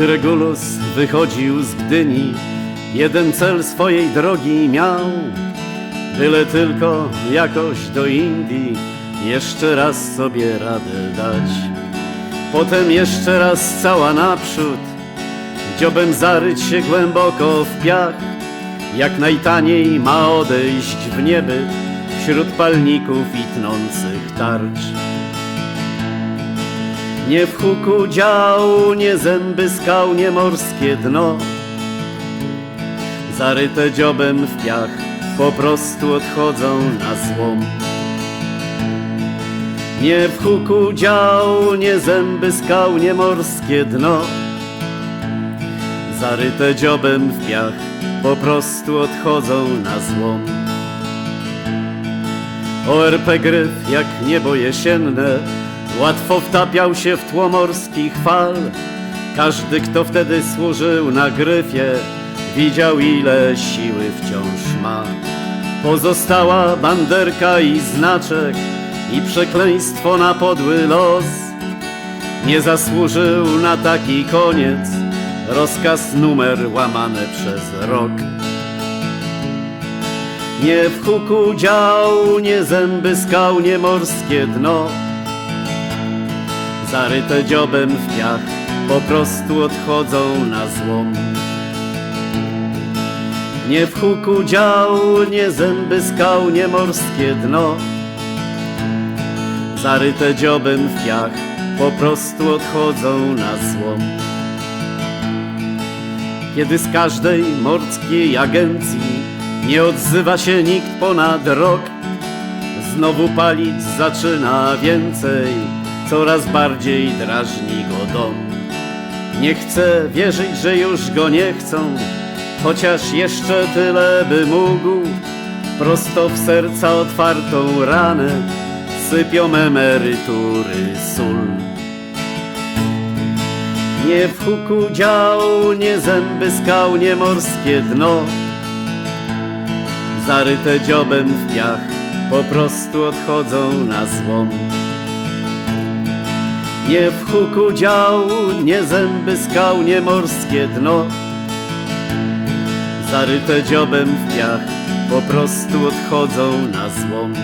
Gdy Regulus wychodził z Gdyni, jeden cel swojej drogi miał. Byle tylko jakoś do Indii jeszcze raz sobie radę dać. Potem jeszcze raz cała naprzód, dziobem zaryć się głęboko w piach. Jak najtaniej ma odejść w niebyt wśród palników i tnących tarcz. Nie w huku dział, nie zęby skał, nie morskie dno. Zaryte dziobem w piach, po prostu odchodzą na złom. Nie w huku dział, nie zęby skał, nie morskie dno. Zaryte dziobem w piach, po prostu odchodzą na złom. ORP gryf jak niebo jesienne Łatwo wtapiał się w tło morskich fal Każdy kto wtedy służył na gryfie Widział ile siły wciąż ma. Pozostała banderka i znaczek I przekleństwo na podły los. Nie zasłużył na taki koniec Rozkaz numer łamany przez rok. Nie w huku dział, nie zęby skał, nie morskie dno. Zaryte dziobem w piach, po prostu odchodzą na złom. Nie w huku dział, nie zęby skał, nie morskie dno. Zaryte dziobem w piach, po prostu odchodzą na złom. Kiedy z każdej morskiej agencji nie odzywa się nikt ponad rok. Znowu palić zaczyna więcej, coraz bardziej drażni go dom. Nie chcę wierzyć, że już go nie chcą, chociaż jeszcze tyle by mógł. Prosto w serca otwartą ranę sypią emerytury sól. Nie w huku dział, nie zęby skał, nie morskie dno. Zaryte dziobem w piach, po prostu odchodzą na złom. Nie w huku dział, nie zęby skał, nie morskie dno. Zaryte dziobem w piach, po prostu odchodzą na złom.